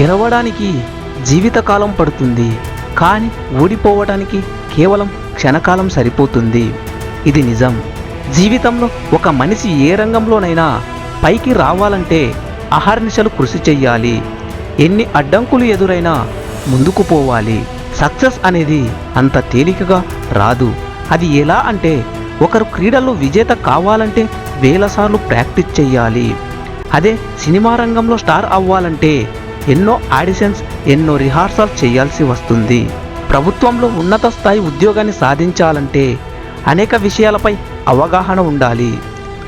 గెలవడానికి జీవితకాలం పడుతుంది కానీ ఓడిపోవడానికి కేవలం క్షణకాలం సరిపోతుంది. ఇది నిజం. జీవితంలో ఒక మనిషి ఏ రంగంలోనైనా పైకి రావాలంటే అహర్నిశలు కృషి చెయ్యాలి. ఎన్ని అడ్డంకులు ఎదురైనా ముందుకు పోవాలి. సక్సెస్ అనేది అంత తేలికగా రాదు. అది ఎలా అంటే ఒకరు క్రీడల్లో విజేత కావాలంటే వేలసార్లు ప్రాక్టీస్ చేయాలి అదే సినిమా రంగంలో స్టార్ అవ్వాలంటే ఎన్నో ఆడిషన్స్ ఎన్నో రిహార్సల్స్ చేయాల్సి వస్తుంది. ప్రభుత్వంలో ఉన్నత స్థాయి ఉద్యోగాన్ని సాధించాలంటే అనేక విషయాలపై అవగాహన ఉండాలి.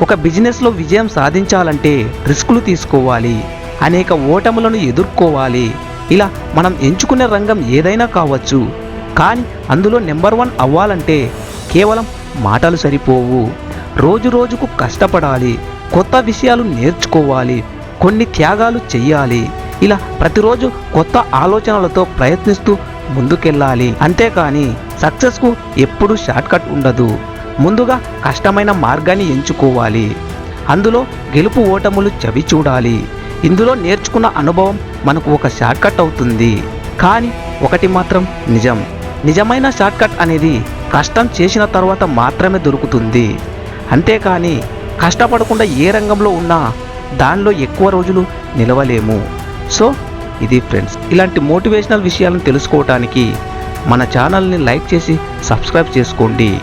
ఒక బిజినెస్లో విజయం సాధించాలంటే రిస్కులు తీసుకోవాలి. అనేక ఓటములను ఎదుర్కోవాలి. ఇలా మనం ఎంచుకునే రంగం ఏదైనా కావచ్చు. కానీ అందులో నెంబర్ వన్ అవ్వాలంటే కేవలం మాటలు సరిపోవు. రోజు రోజుకు కష్టపడాలి. కొత్త విషయాలు నేర్చుకోవాలి. కొన్ని త్యాగాలు చెయ్యాలి. ఇలా ప్రతిరోజు కొత్త ఆలోచనలతో ప్రయత్నిస్తూ ముందుకెళ్ళాలి. అంతేకాని సక్సెస్కు ఎప్పుడూ షార్ట్కట్ ఉండదు. ముందుగా కష్టమైన మార్గాన్ని ఎంచుకోవాలి. అందులో గెలుపు ఓటములు చవి చూడాలి. ఇందులో నేర్చుకున్న అనుభవం మనకు ఒక షార్ట్కట్ అవుతుంది. కానీ ఒకటి మాత్రం నిజం. నిజమైన షార్ట్కట్ అనేది కష్టం చేసిన తర్వాత మాత్రమే దొరుకుతుంది. అంతేకాని కష్టపడకుండా ఏ రంగంలో ఉన్నా దానిలో ఎక్కువ రోజులు నిలవలేము. సో ఇది ఫ్రెండ్స్. ఇలాంటి మోటివేషనల్ విషయాలను తెలుసుకోవటానికి మన ఛానల్ని లైక్ చేసి సబ్స్క్రైబ్ చేసుకోండి.